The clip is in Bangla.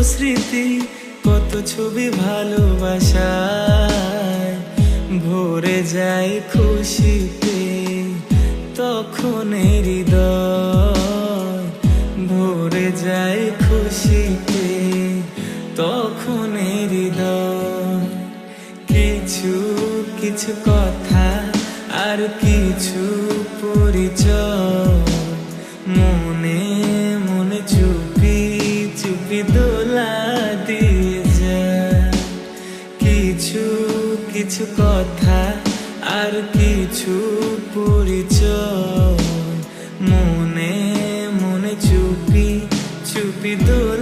স্মৃতি, কত ছবি ভালোবাসায়। ভরে যায় খুশিতে, তখন হৃদয় ভরে যায় খুশিতে, তখন হৃদয়। কিছু কিছু কথা আর কিছু পরিচয়, মনে মনে চুপি চুপি দোলা কিছু কিছু কথা আর কিছু পরিচয়। মনে মনে চুপি চুপি দোলা